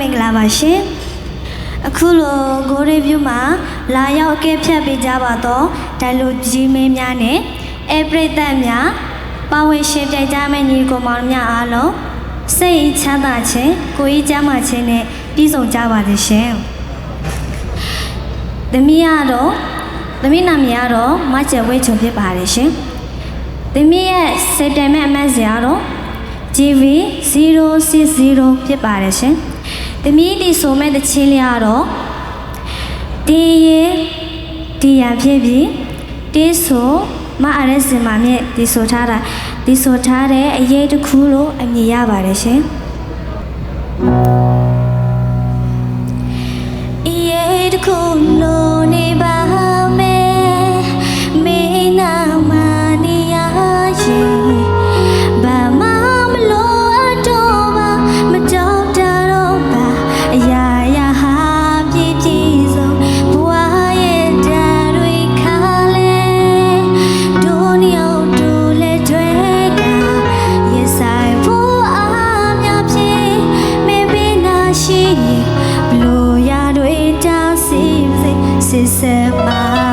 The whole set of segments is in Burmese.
မင်္ဂလာပါရှင်အခုလိုဂိုးရီဗျူးမှာလာရောက်အကဲဖြတ်ပေးကြပါတော့ဒိုင်လိုကြီးမင်းများနဲ့အဲပရိသတ်များပါဝင်ရှင်ပြိုင်ကြမယ့်ညီကောင်မောင်များအားလုံးစိတ်ချမ်းသာခြင်းကိုယ်ကြီးကျမ်းမာခြင်းနဲ့ပြည့်စုံကြပါစေရှင်သမီးကတော့သမီးနာမည်ကတော့မကျယ်ဝဲချုံဖြစ်ပါတယ်ရှင်သမီးရဲ့စက်တိုင်မဲ့အမတ်စရာတော့ GV 060 ဖြစ်ပါတယ်ရှင်။ တမီးဒီဆိုမဲ့တချင်းလေးကတော့တင်းရင်ဒီရန်ဖြစ်ပြီးတင်းဆိုမအားရစင်မာမြင့်ဒီဆိုထားတာဒီဆိုထားတဲ့အရေးတစ်ခုလို့အမည်ရပါတယ်ရှင်။အရေးတစ်ခု kisses at my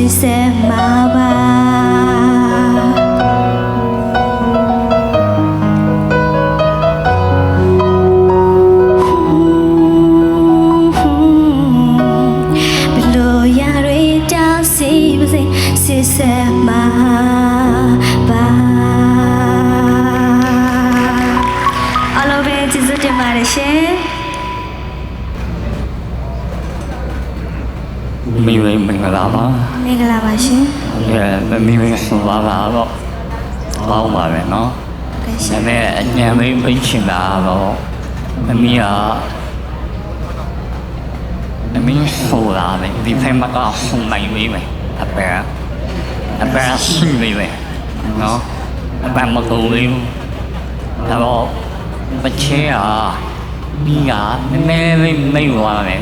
စစ်ဆက်မှာပါဘလို့ရတွေတောင်းစီပါစေစစ်ဆက်မှာပါအလုံးပဲကျေးဇူးတင်ပါတယ်ရှင် မိမိမင်္ဂလာပါ မင်္ဂလာပါရှင် အဲမိမိဘာသာတော့ဘောင်းပါပဲเนาะ ကဲ ဒါ ရှင် ပေမဲ့အញ្ញံမိတ်ဖိတ်ချင်တာတော့အမီးက အမင်းဟိုလာတယ်ဒီဖိုင်မကဟိုနိုင်နေမယ်အပယ်အပယ်ရှိနေမယ်နော်အပယ်မကုန်ဘူးဒါတော့ပချေอ่ะပြီးကနည်းနည်းလေးနေသွားတယ်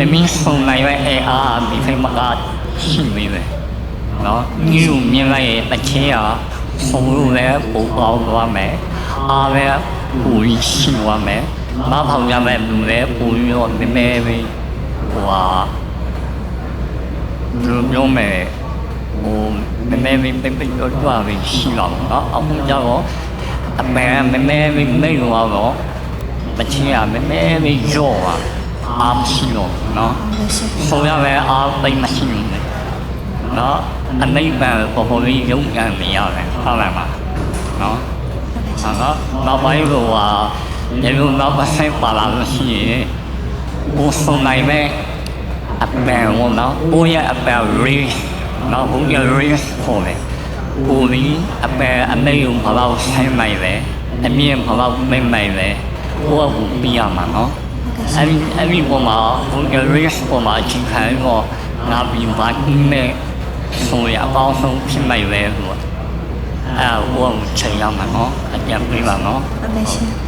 အမင်းဟိုနိုင်ရဲ့အဲအားဒီဖိုင်မကရှိနေတယ်နော်ညူမြင်လိုက်ရဲ့ပချေอ่ะဟိုလိုလည်းပူပေါင်းသွားမယ်အားလည်းပူရှိသွားမယ်မဖောင်ရမယ်လူလည်းပူရောနည်းနည်းလေး ဟိုဟာဘယ်လိုပြောမလဲဟိုနည်းနည်းလေးပိတ်ပိတ်တော့ကြွားပြီးရှိတော့เนาะအခုကျတော့အပယ်နည်းနည်းလေးနေတော့တော့မချင်းရနည်းနည်းလေးရော့ပါ အားရှိတော့เนาะ ဟုတ်ရှင် ဆိုရမယ်အားသိမ့်မရှိဘူးเนาะအနိဗ္ဗာန်ပေါ်ပေါ်လေးရုံးကန်နေရတယ်ဟုတ်လားမเนาะ ဟာတော့နောက်ပိုင်းကဟာဒီလိုနောက်ပိုင်းပါလာလို့ရှိရင်ဘိုးဆုံးနိုင်မဲ့အပယ်ဝင်တော့ဘိုးရဲ့အပယ်ရီနောက်ဘိုးရဲ့ရီပေါ်တယ်ဘိုးဒီအပယ်အမေုံဘာလို့ဆိုင်နိုင်လဲအမြင်ဘာလို့မိမ့်နိုင်လဲဘိုးကပြရမှာနော် အဲ့ဒီအဲ့ဒီပေါ်မှာဘိုးရဲ့ရီပေါ်မှာချင်းခိုင်းတော့ငါပြီးပါနဲ့ဆိုရအောင်ဆုံးဖြစ်နိုင်လဲဆိုတော့အဲဟိုချိန်ရမှာနော်အကြံပေးပါနော်ဟုတ်ကဲ့ရှင်